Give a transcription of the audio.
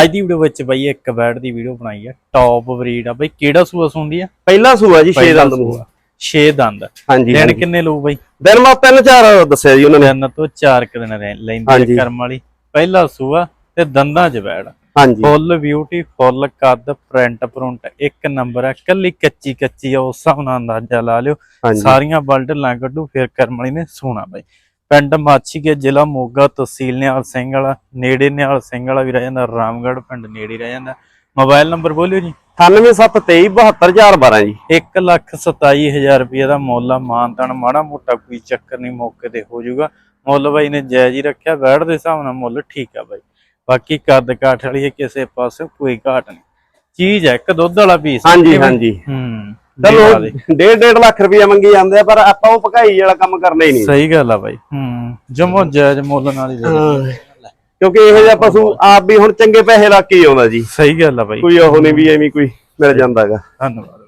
ਅੱਜ ਦੀ ਵੀਡੀਓ ਵਿੱਚ ਬਈ ਇੱਕ ਬੈਡ ਦੀ ਵੀਡੀਓ ਬਣਾਈ ਹੈ ਟੌਪ ਬਰੀਡ ਆ। ਬਈ ਕਿਹੜਾ ਸੂਆ ਸੁੰਦੀ ਆ? ਪਹਿਲਾ ਸੂਆ ਜੀ 6 ਪਹਿਲਾ ਦੰਦ ਨੂੰ। ਸੂਆ। ਛੇ ਦੰਦ। ਹਾਂਜੀ ਦਿਨ। ਕਿੰਨੇ ਲਊ ਬਈ? ਦਿਨ ਮਾ ਤਿੰਨ ਚਾਰ ਦੱਸਿਆ ਜੀ ਉਹਨਾਂ ਨੇ। ਦਿਨ ਤੋਂ ਚਾਰ ਕੁ ਦਿਨ ਲੈਂਦੀ ਕਰਮ ਵਾਲੀ। ਪਹਿਲਾ ਸੂਆ ਤੇ ਦੰਦਾਂ 'ਚ ਬੈੜ ਹਾਂਜੀ। ਫੁੱਲ ਬਿਊਟੀ ਫੁੱਲ ਕੱਦ ਪ੍ਰਿੰਟ ਪ੍ਰਿੰਟ ਇੱਕ ਨੰਬਰ ਹੈ ਕੱਲੀ ਕੱਚੀ ਕੱਚੀ ਆ ਉਸ ਹਿਸਾਬ ਨਾਲ ਅੰਦਾਜ਼ਾ ਲਾ ਲਿਓ। ਸਾਰੀਆਂ ਬਲਡਲਾਂ ਕੱਢੂ ਫਿਰ ਕਰਮ ਵਾਲੀ ਨੇ ਸੋਣਾ ਬਾਈ। ਪਿੰਡ ਮਾਛੀਕੇ ਜ਼ਿਲ੍ਹਾ ਮੋਗਾ ਤਹਿਸੀਲ ਨਿਹਾਲ ਸਿੰਘ ਵਾਲਾ ਨੇੜੇ ਨਿਹਾਲ ਸਿੰਘ ਵਾਲਾ ਵੀ ਰਹਿ ਜਾਂਦਾ ਰਾਮਗੜ੍ਹ ਪਿੰਡ ਨੇੜੇ ਰਹਿ ਜਾਂਦਾ। ਮੋਬਾਈਲ ਨੰਬਰ ਬੋਲਿਓ ਜੀ। 9723272012 ਜੀ। 1 ਲੱਖ 27000 ਰੁਪਏ ਦਾ ਮੁੱਲ ਆ ਮਾਨਤਨ ਮਾੜਾ ਮੋਟਾ ਕੋਈ ਚੱਕਰ ਨਹੀਂ ਮੌਕੇ ਤੇ ਹੋ ਜਾਊਗਾ। ਮੁੱਲ ਬਾਈ ਨੇ ਜਾਇਜ਼ ਹੀ ਰੱਖਿਆ ਬੈਠ ਦੇ ਹਿਸਾਬ ਨਾਲ ਮੁੱਲ ਠੀਕ ਆ ਬਾਈ। ਬਾਕੀ ਕੱਦ ਕਾਠ ਵਾਲੀ ਕਿਸੇ ਪਾਸੇ ਕੋਈ ਘਾਟ ਨਹੀਂ। ਚੀਜ਼ ਹੈ ਇੱਕ ਦੁੱਧ ਵਾਲਾ ਪੀਸ ਹਾਂਜੀ ਹਾਂਜੀ। ਹੂੰ। ਚਲੋ ਦੇਖ ਲਾ ਦੇ। ਡੇਢ ਡੇਢ ਲੱਖ ਰੁਪਇਆ ਮੰਗੀ ਜਾਂਦੇ ਆ ਪਰ ਆਪਾਂ ਉਹ ਭਕਾਈ ਵਾਲਾ ਕੰਮ ਕਰਨਾ ਹੀ ਨਹੀਂ। ਸਹੀ ਗੱਲ ਆ ਬਾਈ। ਹੂੰ ਜਮੋ ਜਾਇਜ਼ ਮੁੱਲ ਨਾਲ ਹੀ ਦੇ। ਕਿਉਂਕਿ ਇਹੋ ਜਿਹਾ ਪਸ਼ੂ ਆਪ ਵੀ ਹੁਣ ਚੰਗੇ ਪੈਸੇ ਲਾ ਕੇ ਆਉਂਦਾ ਜੀ। ਸਹੀ ਗੱਲ ਆ ਬਾਈ। ਕੋਈ ਉਹ ਨਹੀਂ ਵੀ ਐਵੇਂ ਕੋਈ ਮਿਲ ਜਾਂਦਾਗਾ। ਧੰਨਵਾਦ